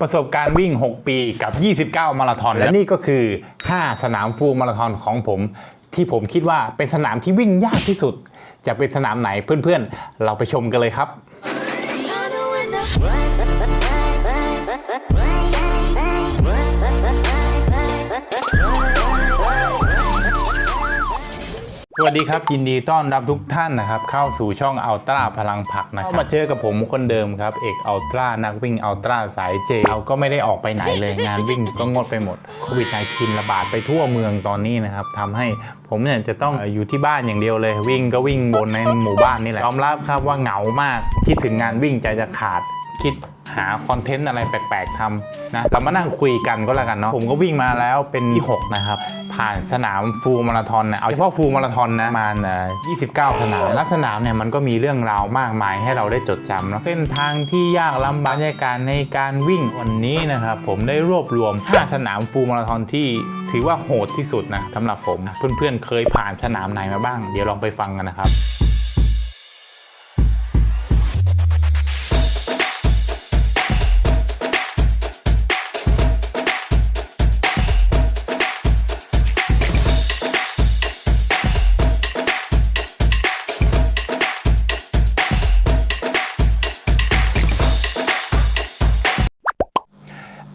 ประสบการณ์วิ่ง 6 ปีกับ 29 มาราธอน และนี่ก็คือ 5 สนามฟูลมาราธอนของผม ที่ผมคิดว่าเป็นสนามที่วิ่งยากที่สุด จะเป็นสนามไหนเพื่อนๆ เราไปชมกันเลยครับ สวัสดีครับ ยินดีต้อนรับทุกท่านนะครับ เข้าสู่ช่องอัลตร้าพลังผักนะครับมาเจอกับผมคนเดิมครับ เอกอัลตร้านักวิ่งอัลตร้าสายเจเราก็ไม่ได้ออกไปไหนเลย งานวิ่งก็งดไปหมดโควิด -19 ระบาดไปทั่วเมืองตอนนี้นะครับทำให้ผมเนี่ยจะต้องเอ่ออยู่ที่บ้านอย่างเดียวเลย วิ่งก็วิ่งบนในหมู่บ้านนี่แหละยอมรับครับว่าเหงามากคิดถึงงานวิ่งใจจะขาดคิด หาคอนเทนต์อะไรแปลกๆทำนะเรามานั่งคุยกันก็แล้วกันเนาะผมก็วิ่งมาแล้วเป็นที่ 6 นะครับ ผ่านสนามฟูลมาราธอนนะเอาเฉพาะฟูลมาราธอนนะประมาณเอ่อ29 สนาม และสนามเนี่ยมันก็มีเรื่องราวมากมายให้เราได้จดจำเนะเส้นทางที่ยากลำบากบรรยากาศในการวิ่งวันนี้นะครับผมได้รวบรวม 5 สนามฟูลมาราธอนที่ถือว่าโหดที่สุดนะสำหรับผมเพื่อนๆเคยผ่านสนามไหนมาบ้าง เดี๋ยวลองไปฟังกันนะครับ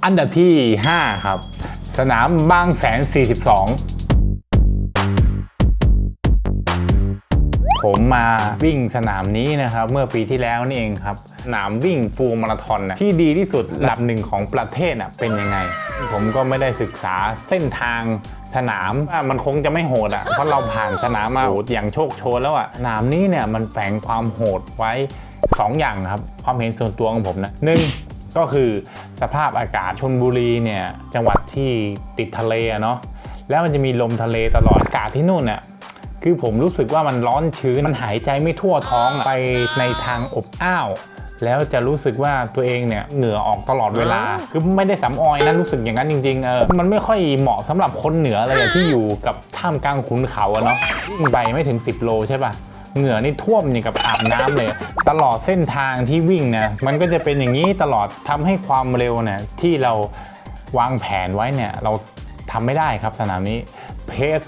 อันดับที่ 5 ครับ สนามบางแสน 42 ผมมาวิ่งสนามนี้นะครับ เมื่อปีที่แล้วนี่เองครับ สนามวิ่งฟูลมาราธอนนะที่ดีที่สุดลำหนึ่งของประเทศนะเป็นยังไง ผมก็ไม่ได้ศึกษาเส้นทางสนามมันคงจะไม่โหดอะเพราะเราผ่านสนามมาโหดอย่างโชคโชนแล้วอะสนามนี้เนี่ยมันแฝงความโหดไว้ 2 อย่างครับ ความเห็นส่วนตัวของผมนะหนึ่ง ก็คือสภาพอากาศชนบุรีเนี่ยจังหวัดที่ติดทะเลอะเนาะแล้วมันจะมีลมทะเลตลอดอากาศที่นู่นเนี่ยคือผมรู้สึกว่ามันร้อนชื้นมันหายใจไม่ทั่วท้องอะไปในทางอบอ้าวแล้วจะรู้สึกว่าตัวเองเนี่ยเหงื่อออกตลอดเวลาคือไม่ได้สำออยนะรู้สึกอย่างนั้นจริงๆเออมันไม่ค่อยเหมาะสำหรับคนเหนือเลยอะที่อยู่กับท่ามกลางขุนเขาอะเนาะวิ่งไปไม่ถึง 10 โลใช่ปะ เหงื่อนี่ท่วมอย่างกับอาบน้ำเลย ตลอดเส้นทางที่วิ่งนี่ยมันก็จะเป็นอย่างนี้ตลอดทำให้ความเร็วเนี่ยที่เราวางแผนไว้เนี่ยเราทำไม่ได้ครับสนามนี้เพส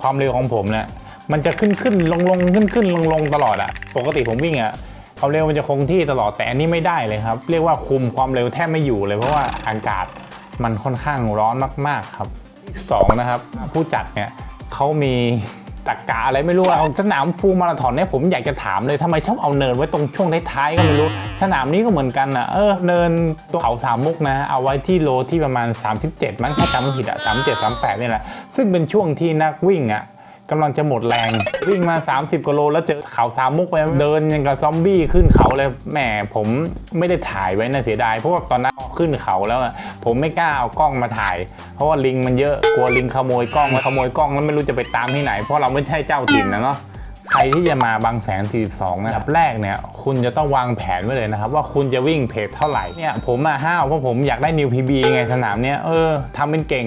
ความเร็วของผมเนี่ยมันจะขึ้นขึ้นลงลงขึ้นขึ้นลงลงตลอดอะปกติผมวิ่งอะความเร็วมันจะคงที่ตลอดแต่อันนี้ไม่ได้เลยครับ เรียกว่าคุมความเร็วแทบไม่อยู่เลย เพราะว่าอากาศมันค่อนข้างร้อนมาก ๆครับสองนะครับ ผู้จัดเนี่ยเขามี ตรกกะอะไรไม่รู้อะสนามฟูลมาราธอนเนี่ยผมอยากจะถามเลยทำไมชอบเอาเนินไว้ตรงช่วงท้ายๆก็ไม่รู้ สนามนี้ก็เหมือนกันอะเออเนินตัวเขาสามมุกนะ เอาไว้ที่โลที่ประมาณ 37 มั้งถ้าจำไม่ผิดอะ37 38นี่แหละซึ่งเป็นช่วงที่นักวิ่งอะ กำลังจะหมดแรง วิ่งมา 30กว่าโลแล้วเจอเขาสามมุกไปเดินยังกับซอมบี้ขึ้นเขาเลยแหมผมไม่ได้ถ่ายไว้นะเสียดายเพราะว่าตอนนั้นขึ้นเขาแล้วผมไม่กล้าเอากล้องมาถ่าย เพราะว่าลิงมันเยอะกลัวลิงขโมยกล้องมาขโมยกล้องแล้วไม่รู้จะไปตามที่ไหน เพราะเราไม่ใช่เจ้าถิ่นนะเนาะใครที่จะมาบางแสน 42 นะครับแรกเนี่ย คุณจะต้องวางแผนไว้เลยนะครับ ว่าคุณจะวิ่งเพจเท่าไหร่ เนี่ย ผมมาห้าวเพราะผมอยากได้นิวพีบีไงสนามเนี้ยเออทำเป็นเก่ง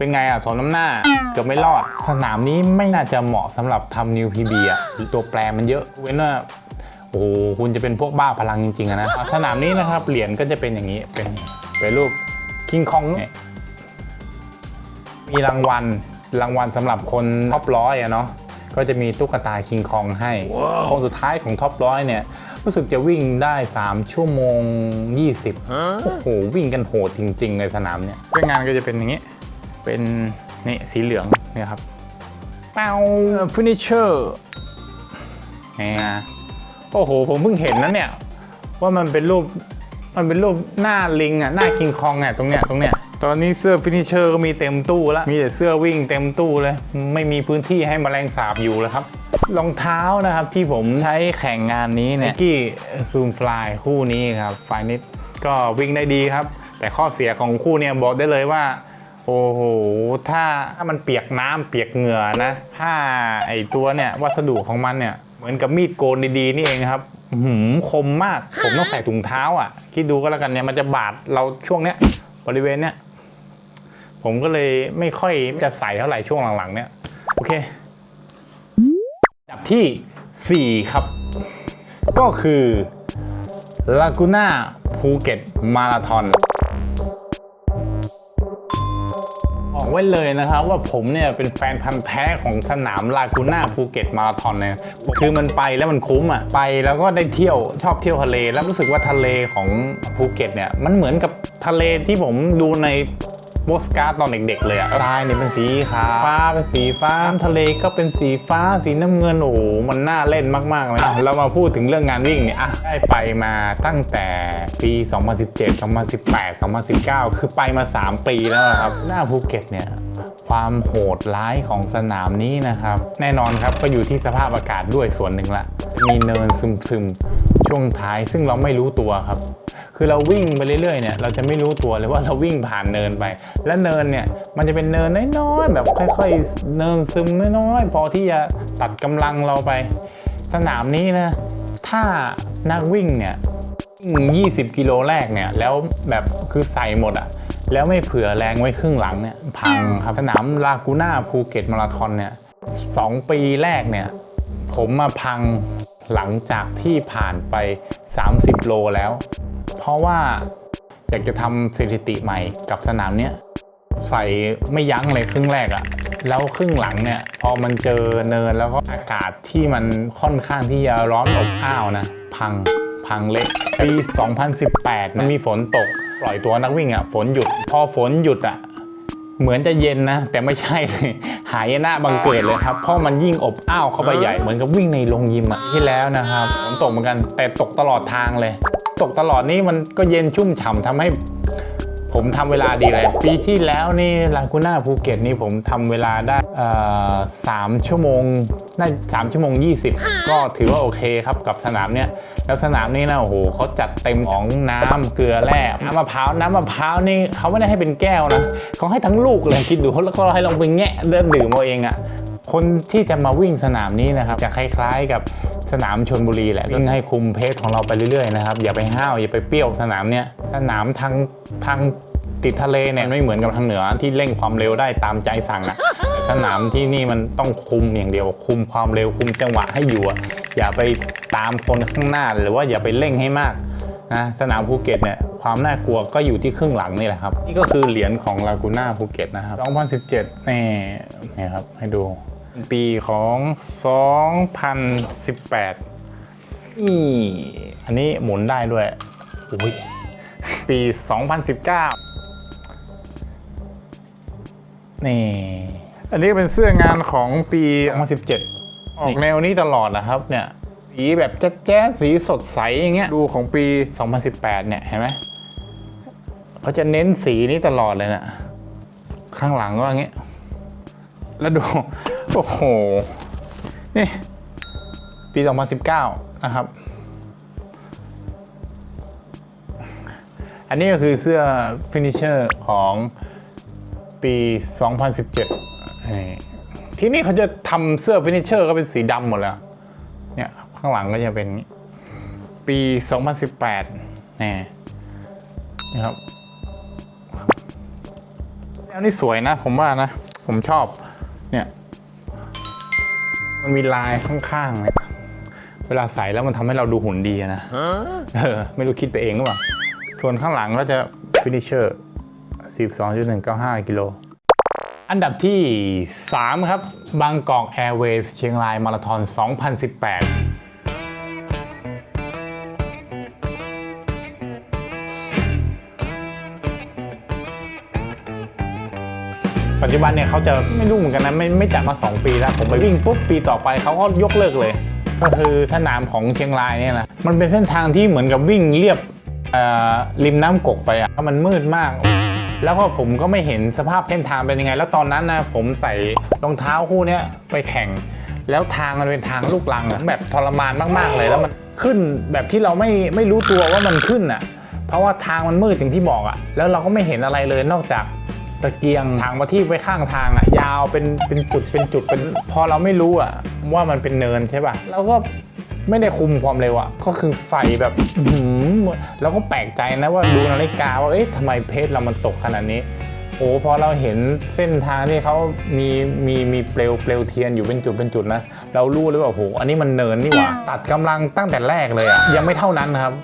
เป็นไงอะสอนน้ำหน้าเกือบไม่รอด สนามนี้ไม่น่าจะเหมาะสำหรับทำนิวพีบีอะตัวแปรมันเยอะเว้นว่าโอ้โหคุณจะเป็นพวกบ้าพลังจริงๆอะนะอะสนามนี้นะครับเหรียญก็จะเป็นอย่างนี้เป็นเป็นรูปคิงคองเนี่ยมีรางวัลรางวัลสำหรับคนท็อปร้อยอะเนาะก็จะมีตุ๊กตาคิงคองให้คนสุดท้ายของท็อปร้อยเนี่ยรู้สึกจะวิ่งได้ 3 ชั่วโมง 20 โอ้โห วิ่งกันโหดจริง ๆ เลยสนามเนี่ยเส้นงานก็จะเป็นอย่างนี้ เป็นนี่สีเหลืองเนี่ยครับเป้าฟินิชเชอร์นี่ฮะโอ้โห ผมเพิ่งเห็นนะเนี่ย ว่ามันเป็นรูปมันเป็นรูปหน้าลิงอะหน้าคิงคองอะตรงเนี้ยตรงเนี้ยตอนนี้เสื้อฟินิชเชอร์ก็มีเต็มตู้แล้ว มีแต่เสื้อวิ่งเต็มตู้เลย ไม่มีพื้นที่ให้แมลงสาบอยู่แล้วครับ รองเท้านะครับที่ผมใช้แข่งงานนี้เนี่ยกี้ซูมฟลายคู่นี้ครับไฟนิดก็วิ่งได้ดีครับ แต่ข้อเสียของคู่เนี่ยบอกได้เลยว่า โอ้โห ถ้าถ้ามันเปียกน้ำเปียกเหงื่อนะถ้าไอตัวเนี่ยวัสดุของมันเนี่ย เหมือนกับมีดโกนดีๆนี่เองครับหืมคมมาก ผมต้องใส่ถุงเท้าอะ คิดดูก็แล้วกันเนี่ยมันจะบาดเราช่วงเนี้ยบริเวณเนี้ยผมก็เลยไม่ค่อยจะใส่เท่าไหร่ช่วงหลังๆ เนี่ย โอเคจับที่ 4 ครับ ก็คือลากูน่าภูเก็ตมาราธอน ไว้เลยนะครับว่าผมเนี่ยเป็นแฟนพันธ์แท้ของสนามลากูน่าภูเก็ตมาราธอนเลยคือมันไปแล้วมันคุ้มอะไปแล้วก็ได้เที่ยวชอบเที่ยวทะเล แล้วรู้สึกว่าทะเลของภูเก็ตเนี่ยมันเหมือนกับทะเลที่ผมดูใน โปสการ์ดตอนเด็กๆเลยอะทรายเนี่ยเป็นสีขาวฟ้าเป็นสีฟ้าทะเลก็เป็นสีฟ้าสีน้ำเงินโอ้โหมันน่าเล่นมากๆเลยอะเรามาพูดถึงเรื่องงานวิ่งเนี่ยอะได้ไปมาตั้งแต่ปี 2017 2018 2019 คือไปมา 3 ปีแล้วอะครับหน้าภูเก็ตเนี่ยความโหดร้ายของสนามนี้นะครับ แน่นอนครับก็อยู่ที่สภาพอากาศด้วยส่วนหนึ่งละ มีเนินซึมๆ ช่วงท้ายซึ่งเราไม่รู้ตัวครับ คือเราวิ่งไปเรื่อยๆเนี่ยเราจะไม่รู้ตัวเลยว่าเราวิ่งผ่านเนินไป และเนินเนี่ยมันจะเป็นเนินน้อยๆแบบค่อยๆ เนินซึมน้อยๆพอที่จะตัดกำลังเราไป สนามนี้นะถ้านักวิ่งเนี่ยวิ่ง20 กิโลแรกเนี่ยแล้วแบบคือใส่หมดอะแล้วไม่เผื่อแรงไว้ครึ่งหลังเนี่ยพังครับสนามลากูน่าภูเก็ตมาราธอนเนี่ยสองปีแรกเนี่ยผมมาพังหลังจากที่ผ่านไป 30 โลแล้ว ราะว่าอยากจะทำสถิติใหม่กับสนามเนี้ยใส่ไม่ยั้งเลยครึ่งแรกอะแล้วครึ่งหลังเนี่ย พอมันเจอเนินแล้วก็อากาศที่มันค่อนข้างที่จะร้อนอบอ้าวนะ พังพังเละปี 2018 มันมีฝนตก ปล่อยตัวนักวิ่งอะฝนหยุด พอฝนหยุดอะเหมือนจะเย็นนะ แต่ไม่ใช่เลยหายหนะบังเกิดเลยครับ เพราะมันยิ่งอบอ้าวเข้าไปใหญ่เหมือนกับวิ่งในโรงยิมอะที่แล้วนะครับฝนตกเหมือนกันแต่ตกตลอดทางเลย ตกตลอดนี่มันก็เย็นชุ่มฉ่ำทำให้ ผมทำเวลาดีเลย ปีที่แล้วนี่ลากูน่าภูเก็ตนี่ผมทำเวลาได้สามชั่วโมงน่าสามชั่วโมง 20 ก็ถือว่าโอเคครับกับสนามเนี้ยแล้วสนามนี้นะโอ้โหเขาจัดเต็มของน้ำเกลือแร่น้ำมะพร้าวน้ำมะพร้าวนี่เขาไม่ได้ให้เป็นแก้วนะเขาให้ทั้งลูกเลยคิดดูแล้วก็ให้ลองไปแงะเดินดื่มเอาเองอะคนที่จะมาวิ่งสนามนี้นะครับ จะคล้ายๆกับ สนามชนบุรีแหละวิ่งให้คุมเพจของเราไปเรื่อยๆนะครับอย่าไปห้าวอย่าไปเปรี้ยวสนามเนี้ยสนามทางทางติดทะเลเนี่ยไม่เหมือนกับทางเหนือที่เร่งความเร็วได้ตามใจสั่งนะแต่สนามที่นี่มันต้องคุมอย่างเดียว คุมความเร็วคุมจังหวะให้อยู่อะอย่าไปตามคนข้างหน้าหรือว่าอย่าไปเร่งให้มากนะสนามภูเก็ตเนี่ยความน่ากลัวก็อยู่ที่ครึ่งหลังนี่แหละครับ นี่ก็คือเหรียญของลากูน่าภูเก็ตนะครับ 2017นี่นี่ครับให้ดู ปีของ 2018นี่อันนี้หมุนได้ด้วยอุ้ยปี 2019 นี่ อันนี้เป็นเสื้องานของปี 2017 ออกแนวนี้ตลอดนะครับเนี่ย สีแบบแจ๊ดๆสีสดใสอย่างเงี้ย ดูของปี 2018 เนี่ย เห็นไหมเขาจะเน้นสีนี้ตลอดเลยนะ ข้างหลังก็อย่างเงี้ย แล้วดู โอ้โห นี่ ปี 2019 นะครับ อันนี้ก็คือเสื้อฟินิเชอร์ของปี 2017 ที่นี่เขาจะทำเสื้อฟินิเชอร์ก็เป็นสีดำหมดแล้ว เนี่ย ข้างหลังก็จะเป็นอย่างนี้ปี 2018 นี่นะครับอันนี้สวยนะ ผมว่านะ ผมชอบ เนี่ย มันมีลายข้างๆเนี่ยเวลาใส่แล้วมันทำให้เราดูหุ่นดีอะนะเออไม่รู้คิดไปเองหรือเปล่า ส่วนข้างหลังก็จะ finisher 12.195 กิโล อันดับที่ 3 ครับ บางกอกแอร์เวย์เชียงรายมาราธอน 2018 ปัจจุบันเนี่ยเขาจะไม่รู้เหมือนกันนะไม่ไม่จัดมา 2 ปีแล้ว ผมไปวิ่งปุ๊บปีต่อไปเขาก็ยกเลิกเลย ก็คือสนามของเชียงรายเนี่ยนะมันเป็นเส้นทางที่เหมือนกับวิ่งเรียบเอ่อริมน้ำกกไปอะมันมืดมาก แล้วก็ผมก็ไม่เห็นสภาพเส้นทางเป็นยังไง แล้วตอนนั้นนะผมใส่รองเท้าคู่นี้ไปแข่ง แล้วทางมันเป็นทางลูกลังแบบทรมานมากๆเลยแล้วมันขึ้นแบบที่เราไม่ไม่รู้ตัวว่ามันขึ้นอะ เพราะว่าทางมันมืดอย่างที่บอกอะ แล้วเราก็ไม่เห็นอะไรเลยนอกจาก ตะเกียงทางมาที่ไว้ข้างทางอะยาวเป็นเป็นจุดเป็นจุดเป็นพอเราไม่รู้อะว่ามันเป็นเนินใช่ป่ะเราก็ไม่ได้คุมความเร็วอะก็คือใส่แบบอื้อหือแล้วก็แปลกใจนะว่าดูนาฬิกาว่าเอ๊ะทำไมเพจเรามันตกขนาดนี้โอ้พอเราเห็นเส้นทางที่เขามีมีมีเปลวเปลวเทียนอยู่เป็นจุดเป็นจุดนะ เรารู้เลยว่าโอ้โหอันนี้มันเนินนี่หว่า ตัดกำลังตั้งแต่แรกเลยอะยังไม่เท่านั้นนะครับ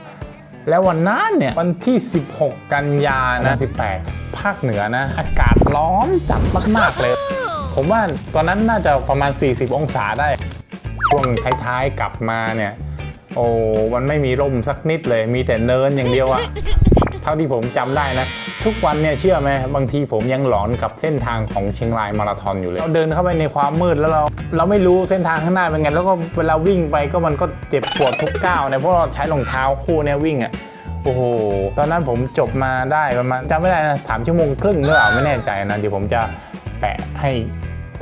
แล้ววันนั้นเนี่ยวันที่ 16 กันยานะ18 ภาคเหนือนะ อากาศร้อนจัดมาก ๆ เลย ผมว่าตอนนั้นน่าจะประมาณ 40 องศาได้ ช่วงท้าย ๆ กลับมาเนี่ย โอ้มันไม่มีร่มสักนิดเลย มีแต่เนินอย่างเดียวอะเท่าที่ผมจำได้นะ ทุกวันเนี่ยเชื่อไหมบางทีผมยังหลอนกับเส้นทางของเชียงรายมาราธอนอยู่เลย เราเดินเข้าไปในความมืดแล้วเรา เราไม่รู้เส้นทางข้างหน้าเป็นไง แล้วก็เวลาวิ่งไปก็มันก็เจ็บปวดทุกก้าวเนี่ยเพราะเราใช้รองเท้าคู่เนี่ยวิ่งอะโอ้โห ตอนนั้นผมจบมาได้ประมาณจำไม่ได้นะสามชั่วโมงครึ่งหรือเปล่าไม่แน่ใจนะเดี๋ยวผมจะแปะให้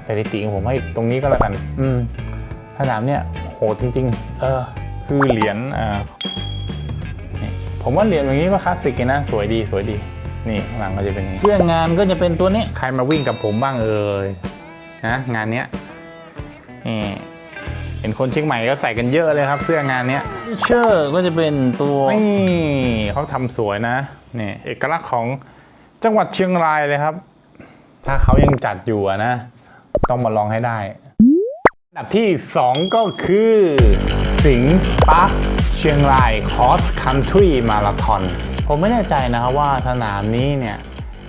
สถิติของผมให้ตรงนี้ก็แล้วกัน อืมสนามเนี่ยโหดจริง ๆ เออ คือเหรียญอ่านี่ผมว่าเหรียญอย่างนี้ก็คลาสสิกนะ สวยดีสวยดี นี่ข้างหลังก็จะเป็นอย่างนี้เสื้องานก็จะเป็นตัวนี้ใครมาวิ่งกับผมบ้างเอ่ยนะงานเนี้ยนี่เห็นคนเชียงใหม่ก็ใส่กันเยอะเลยครับ เสื้องานเนี้ยเชอร์ก็จะเป็นตัวนี่เขาทำสวยนะนี่เอกลักษณ์ของจังหวัดเชียงรายเลยครับ ถ้าเขายังจัดอยู่อะนะ ต้องมาลองให้ได้อันดับที่ 2 ก็คือ สิงห์ปาร์คเชียงราย Cross Country Marathon ผมไม่แน่ใจนะครับว่าสนามนี้เนี่ย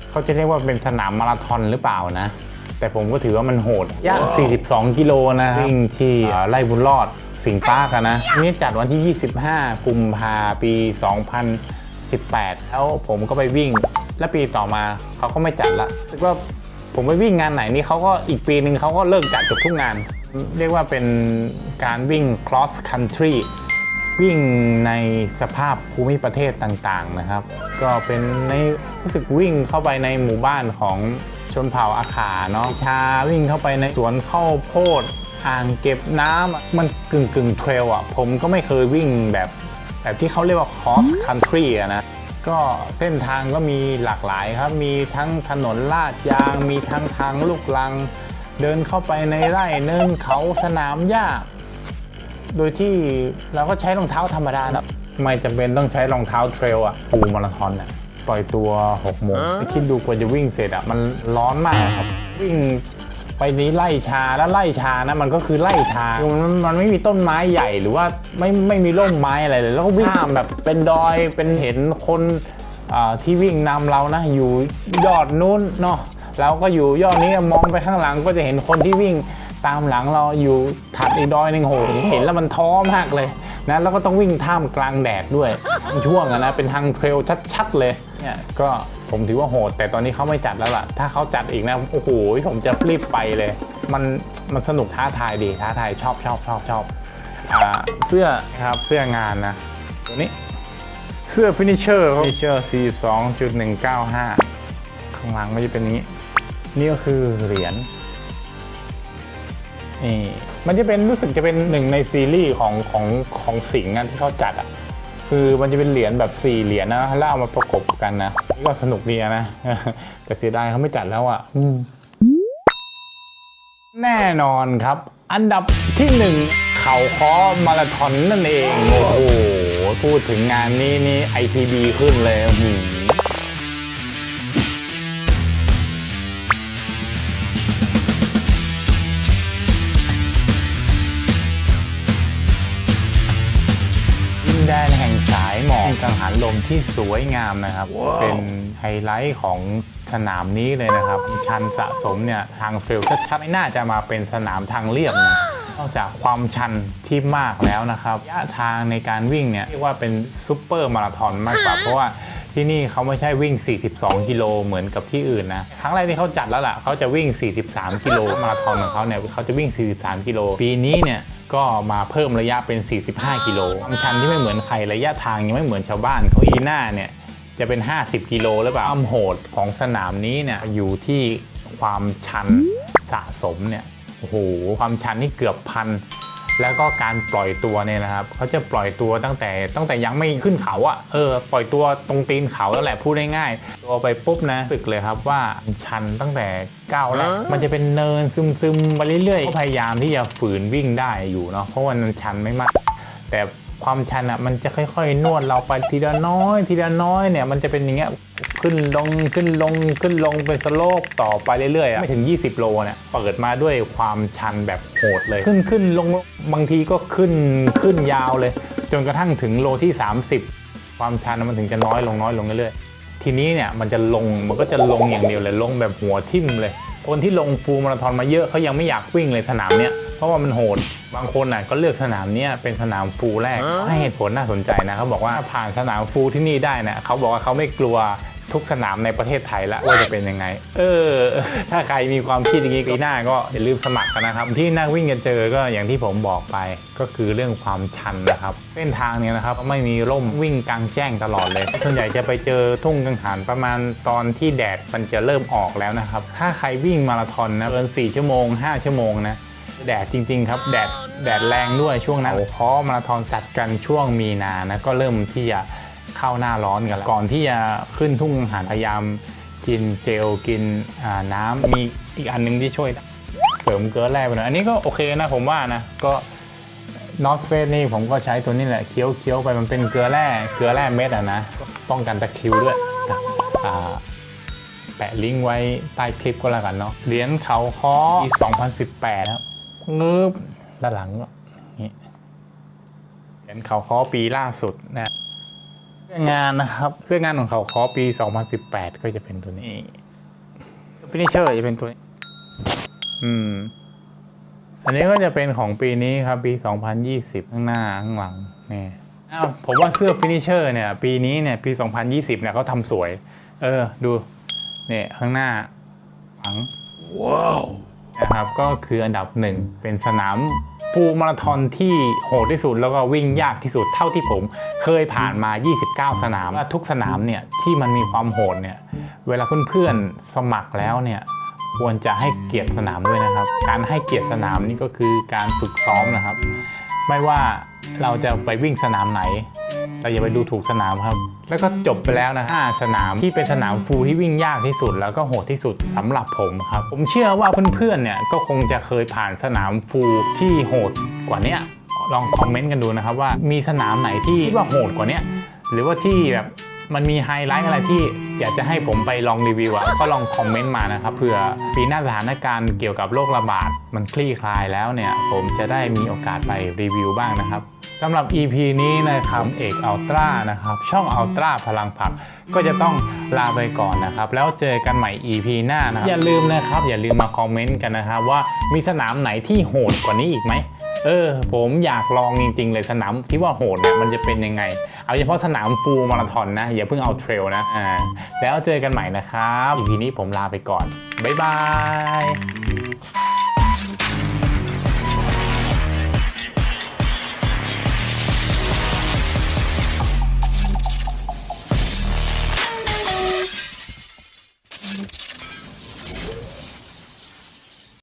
เขาจะเรียกว่าเป็นสนามมาราธอนหรือเปล่านะ แต่ผมก็ถือว่ามันโหดยะ42 กิโลนะวิ่งที่เอ่อไล่บุญรอดสิงห์ปาร์คอะนะนี่จัดวันที่ 25 กุมภาปี 2018 แล้วผมก็ไปวิ่ง และปีต่อมาเขาก็ไม่จัดละรู้สึกว่าผมไปวิ่งงานไหนนี่เขาก็อีกปีหนึ่งเขาก็เลิกจัดเกับทุกงาน เรียกว่าเป็นการวิ่ง cross country วิ่งในสภาพภูมิประเทศต่างๆนะครับ ก็เป็นในรู้สึกวิ่งเข้าไปในหมู่บ้านของชนเผ่าอาขาเนาะชาวิ่งเข้าไปในสวนข้าวโพดอ่างเก็บน้ำมันกึ่งกึ่งเทรลอะผมก็ไม่เคยวิ่งแบบแบบที่เขาเรียกว่า cross country อะนะก็เส้นทางก็มีหลากหลายครับ มีทั้งถนนลาดยาง มีทั้งทางลูกลัง เดินเข้าไปในไร่เนินเขาสนามหญ้า โดยที่เราก็ใช้รองเท้าธรรมดานะไม่จำเป็นต้องใช้รองเท้าเทรลอะฟูลมาราธอนอะปล่อยตัว6โมงคิดดูกว่าจะวิ่งเสร็จอะมันร้อนมากครับ วิ่งไปนี้ไล่ชาแล้วไล่ชานะมันก็คือไล่ชาคือมันมันไม่มีต้นไม้ใหญ่หรือว่าไม่ไม่มีร่มไม้อะไรเลย แล้วก็วิ่งข้ามแบบเป็นดอยเป็นเห็นคนอ่าที่วิ่งนำเรานะ อยู่ยอดนู้นเนาะเราก็อยู่ยอดนี้มองไปข้างหลังก็จะเห็นคนที่วิ่ง ตามหลังเราอยู่ถัดอีกดอยหนึ่งโหเห็นแล้วมันท้อมากเลยนะแล้วก็ต้องวิ่งท่ามกลางแดดด้วยช่วงอะนะเป็นทางเทรลชัดๆเลยเนี่ยก็ผมถือว่าโหด แต่ตอนนี้เขาไม่จัดแล้วล่ะ ถ้าเขาจัดอีกนะโอ้โหผมจะรีบไปเลย มันมันสนุกท้าทายดีท้าทายชอบชอบชอบชอบอเสื้อครับเสื้องานนะตัวนี้เสื้อฟินิเชอร์ฟินิเชอร์42.195 ข้างหลังก็จะเป็นอย่างนี้ นี่ก็คือเหรียญ นี่มันจะเป็นรู้สึกจะเป็นหนึ่งในซีรีส์ของของของสิงห์อะที่เขาจัดอะคือมันจะเป็นเหรียญแบบสี่เหรียญนะแล้วเอามาประกบกันนะนี่ก็สนุกดีนะ แต่เสียดายเขาไม่จัดแล้วอะอืมแน่นอนครับ อันดับที่หนึ่งเขาคอมาราธอนนั่นเอง โอ้โหพูดถึงงานนี้นี่ ITB ขึ้นเลยอื้อ กกังหันลมที่สวยงามนะครับ เป็นไฮไลท์ของสนามนี้เลยนะครับ ชันสะสมเนี่ยทางเทรลชัดๆไม่น่าจะมาเป็นสนามทางเรียบนะนอกจากความชันที่มากแล้วนะครับระยะทางในการวิ่งเนี่ยเรียกว่าเป็นซูเปอร์มาราธอนมากกว่า เพราะว่าที่นี่เขาไม่ใช่วิ่ง 42 กิโลเหมือนกับที่อื่นนะ ครั้งแรกที่เขาจัดแล้วล่ะเขาจะวิ่ง 43 กิโลมาราธอนของเขาเนี่ยเขาจะวิ่ง 43 กิโล ปีนี้เนี่ย ก็มาเพิ่มระยะเป็น 45 กิโลความชันที่ไม่เหมือนใครระยะทางยังไม่เหมือนชาวบ้านเขาอีหน้าเนี่ยจะเป็น 50 กิโลหรือเปล่าความโหดของสนามนี้เนี่ยอยู่ที่ความชันสะสมเนี่ยโอ้โหความชันนี่เกือบพัน แล้วก็การปล่อยตัวเนี่ยนะครับเขาจะปล่อยตัวตั้งแต่ตั้งแต่ยังไม่ขึ้นเขาอะเออปล่อยตัวตรงตีนเขาแล้วแหละพูดง่ายๆตัวไปปุ๊บนะรู้สึกเลยครับว่าชันตั้งแต่ก้าวแรกมันจะเป็นเนินซึมๆไปเรื่อยๆก็พยายามที่จะฝืนวิ่งได้อยู่เนาะเพราะว่ามันชันไม่มาก แต่ความชันอะมันจะค่อยๆ นวดเราไปทีละน้อย ทีละน้อยเนี่ยมันจะเป็นอย่างเงี้ย ขึ้นลงขึ้นลงขึ้นลงเป็นสโลปต่อไปเรื่อยๆอะไม่ถึง 20 โลเนี่ยเปิดมาด้วยความชันแบบโหดเลย ขึ้นขึ้นลงบางทีก็ขึ้นขึ้นยาวเลย จนกระทั่งถึงโลที่ 30 ความชันมันถึงจะน้อยลงน้อยลงเรื่อยๆทีนี้เนี่ยมันจะลงมันก็จะลงอย่างเดียวเลยลงแบบหัวทิ่มเลย คนที่ลงฟูลมาราธอนมาเยอะเขายังไม่อยากวิ่งเลยสนามเนี้ยเพราะว่ามันโหด บางคนน่ะก็เลือกสนามเนี้ยเป็นสนามฟูลแรกให้เหตุผลน่าสนใจนะเขาบอกว่าผ่านสนามฟูลที่นี่ได้นะเขาบอกว่าเขาไม่กลัว ทุกสนามในประเทศไทยละว่าจะเป็นยังไง เออ ถ้าใครมีความคิดอย่างนี้ปีหน้าก็อย่าลืมสมัครกันนะครับ ที่นักวิ่งจะเจอก็อย่างที่ผมบอกไป ก็คือเรื่องความชันนะครับ เส้นทางเนี้นะครับไม่มีร่มวิ่งกลางแจ้งตลอดเลยส่วนใหญ่จะไปเจอทุ่งกังหันประมาณตอนที่แดดมันจะเริ่มออกแล้วนะครับ ถ้าใครวิ่งมาราธอนนะเกิน4ชั่วโมง 5 ชั่วโมงนะแดดจริง ๆ ครับ แดดแดดแรงด้วยช่วงนั้นโอ้คอมาราธอนจัดกันช่วงมีนานะก็เริ่มที่จะ เข้าหน้าร้อนกันแล้วก่อนที่จะขึ้นทุ่งหันพยายามกินเจลกินน้ำมีอีกอันหนึงที่ช่วย เสริมเกลือแร่ไปหน่อยอันนี้ก็โอเคนะผมว่านะก็นอสเฟสนี่ผมก็ใช้ตัวนี้แหละเคี้ยวเคี้ยวไปมันเป็นเกลือแร่เกลือแร่เม็ดอะนะป้องกันตะคริวด้วยแปะลิงก์ไว้ใต้คลิปก็แล้วกันเนาะเหรียญเขาค้อปี2018ครับงืบด้านหลังนี่เหรียญเขาค้อปีล่าสุดนะ เสื้องานนะครับเสื้องานของเขาค้อปี 2018 ก็จะเป็นตัวนี้ฟินิเชอร์จะเป็นตัวนี้อืมอันนี้ก็จะเป็นของปีนี้ครับปี 2020 ข้างหน้าข้างหลังนี่อ้าวผมว่าเสื้อฟินิเชอร์เนี่ยปีนี้เนี่ยปี 2020เนี่ยเขาทำสวย เออดูเนี่ยข้างหน้าฝังว้าวนะครับก็คืออันดับหนึ่งเป็นสนาม ฟูลมาราธอนที่โหดที่สุดแล้วก็วิ่งยากที่สุดเท่าที่ผมเคยผ่านมา 29 สนามทุกสนามเนี่ยที่มันมีความโหดเนี่ยเวลาเพื่อนๆสมัครแล้วเนี่ยควรจะให้เกียรติสนามด้วยนะครับ การให้เกียรติสนามนี่ก็คือการฝึกซ้อมนะครับ ไม่ว่า เราจะไปวิ่งสนามไหน เราอย่าไปดูถูกสนามครับ แล้วก็จบไปแล้วนะห้าสนามที่เป็นสนามฟูลที่วิ่งยากที่สุด แล้วก็โหดที่สุดสำหรับผมครับ ผมเชื่อว่าเพื่อนๆเนี่ยก็คงจะเคยผ่านสนามฟูลที่โหดกว่าเนี้ยลองคอมเมนต์กันดูนะครับว่ามีสนามไหนที่ว่าโหดกว่าเนี้ยหรือว่าที่แบบมันมีไฮไลท์อะไรที่อยากจะให้ผมไปลองรีวิวอะก็ลองคอมเมนต์มานะครับเผื่อปีหน้าสถานการณ์เกี่ยวกับโรคระบาดมันคลี่คลายแล้วเนี่ย ผมจะได้มีโอกาสไปรีวิวบ้างนะครับ สำหรับ EP นี้นะครับเอกอัลตร้านะครับ ช่องอัลตร้าพลังผัก ก็จะต้องลาไปก่อนนะครับ แล้วเจอกันใหม่ EP หน้านะครับอย่าลืมนะครับ อย่าลืมมาคอมเมนต์กันนะครับ ว่ามีสนามไหนที่โหดกว่านี้อีกไหมเออ ผมอยากลองจริง ๆ เลยสนามที่ว่าโหดเนี่ยมันจะเป็นยังไง เอาเฉพาะสนามฟูลมาราธอนนะ อย่าเพิ่งเอาเทรลนะอ่าแล้วเจอกันใหม่นะครับ EP นี้ผมลาไปก่อนบ๊ายบาย